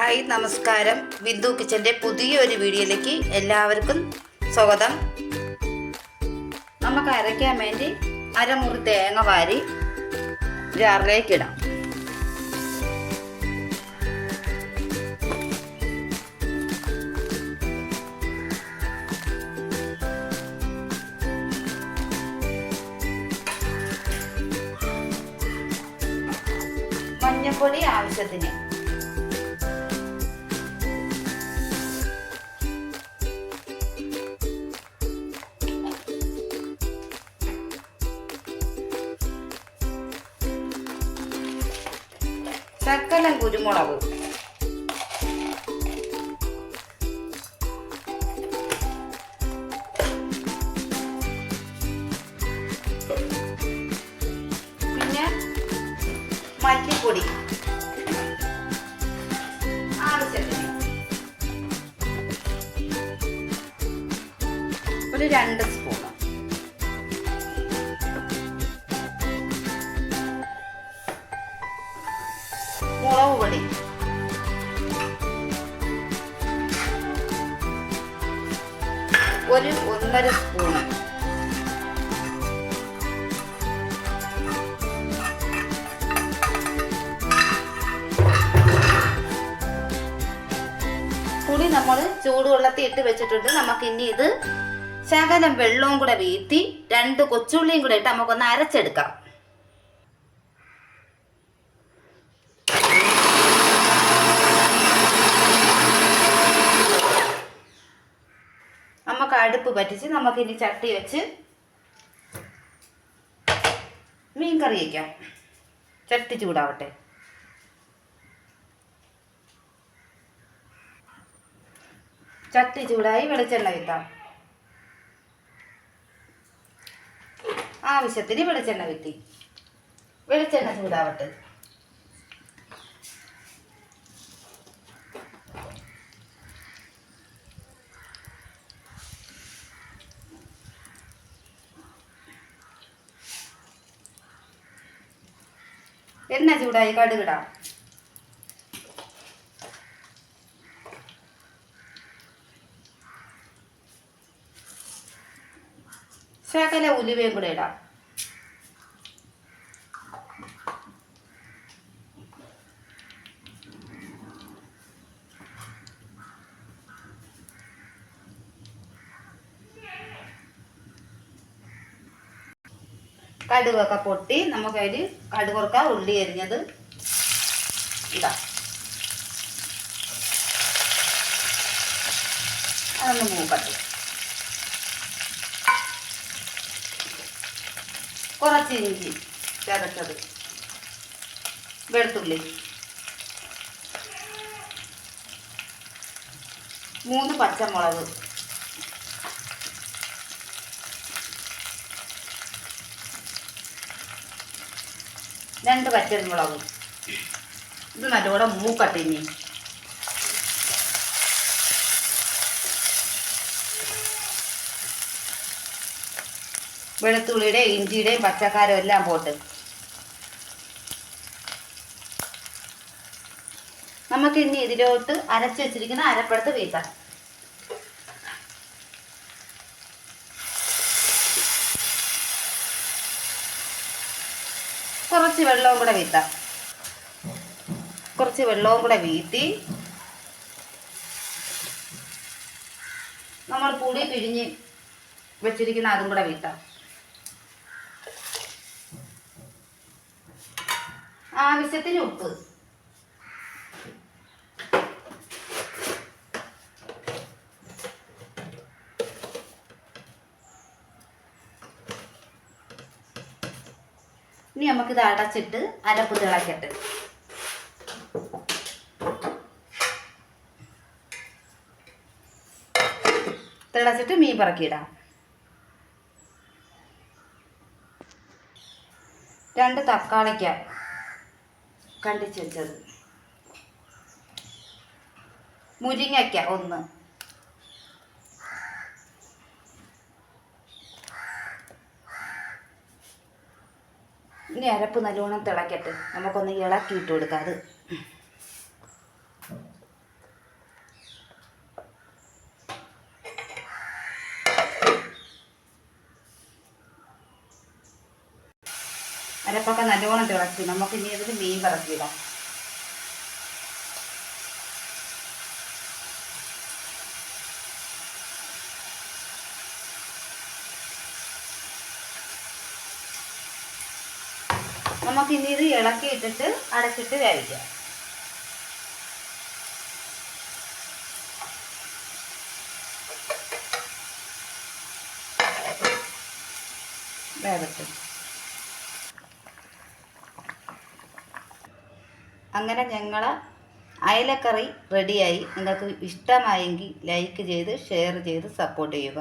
Hi നമസ്കാരം. ബിന്ദു കിച്ചന്റെ പുതിയൊരു വീഡിയോയിലേക്ക് എല്ലാവർക്കും സ്വാഗതം. നമുക്ക് അരയ്ക്കാൻ വേണ്ടി അരമുറി തേങ്ങ വാരി ജാറിലേക്ക് ഇടാം. മഞ്ഞപ്പൊടി ആവശ്യത്തിന് ശക്കലം കുരുമുളക്. പിന്നെ മല്ലിപ്പൊടി. ആവശ്യത്തിന് ഒരു രണ്ട് മുളക് ഒരു ഒന്നര സ്പൂൺ പുളി നമ്മൾ ചൂടുവെള്ളത്തിൽ ഇട്ട് വെച്ചിട്ടുണ്ട്. നമുക്ക് ഇനി ഇത് ശകലം വെള്ളവും കൂടെ വീഴ്ത്തി രണ്ട് കൊച്ചുള്ളിയും കൂടെ ഇട്ട് നമുക്കൊന്ന് അരച്ചെടുക്കാം. നമുക്ക് അടുപ്പ് പറ്റിച്ച് നമുക്കിനി ചട്ടി വെച്ച് മീൻ കറി വയ്ക്കാം ചട്ടി ചൂടാവട്ടെ. ചട്ടി ചൂടായി വെളിച്ചെണ്ണ വിത്താം ആവശ്യത്തിന് വെളിച്ചെണ്ണ വിത്തി വെളിച്ചെണ്ണ ചൂടാവട്ടെ. എണ്ണ ചൂടായി? കടുകിടാം. ശകല ഉലുവയും കൂടെ ഇടാം. കടുകൊക്കെ പൊട്ടി നമുക്കതിൽ കടുകുറക്ക ഉള്ളി എരിഞ്ഞത് ഇതാ അതൊന്ന് മൂക്കട്ടെ. കുറച്ച് ഇഞ്ചി ചതച്ചത് വെളുത്തുള്ളി. മൂന്ന് പച്ചമുളക്. രണ്ട് പച്ചമുളക് ഇത് നല്ലോടെ മൂക്കട്ടെ ഇനി. വെളുത്തുള്ളിയുടെയും ഇഞ്ചിയുടെയും പച്ചക്കാരും എല്ലാം പോട്ട്. നമുക്ക് ഇനി ഇതിലോട്ട് അരച്ച് വെച്ചിരിക്കുന്ന അരപ്പെടുത്ത് വീട്ടാം കുറച്ച് വെള്ളവും കൂടെ വീത്താം കുറച്ച് വെള്ളവും കൂടെ വീത്തി നമ്മൾ പുളി പിഴിഞ്ഞ് വെച്ചിരിക്കുന്ന അതും കൂടെ വീട്ടാം. ആവശ്യത്തിന് ഉപ്പ്. ഇനി നമുക്കിത് അടച്ചിട്ട് അരപ്പ് തിളക്കട്ടെ തിളച്ചിട്ട് മീൻ പറക്കിയിടാം. രണ്ട് തക്കാളിക്ക കണ്ടിച്ച് വെച്ചത്. മുരിങ്ങയ്ക്ക ഒന്ന്. ഇനി അരപ്പ് നല്ലോണം തിളക്കട്ടെ. നമുക്കൊന്ന് ഇളക്കി ഇട്ട് കൊടുക്കാം അത്. അരപ്പൊക്കെ നല്ലോണം തിളച്ചു നമുക്ക് ഇനി ഇതിൽ മീൻ പറക്കിയിടാം നമുക്ക് ഇനി ഇത് ഇളക്കി ഇട്ടിട്ട് അടച്ചിട്ട് വേവിക്കാം. വേവട്ടെ. അങ്ങനെ ഞങ്ങൾ അയലക്കറി റെഡിയായി നിങ്ങൾക്ക് ഇഷ്ടമായെങ്കിൽ ലൈക്ക് ചെയ്ത് ഷെയർ ചെയ്ത് സപ്പോർട്ട് ചെയ്യുക.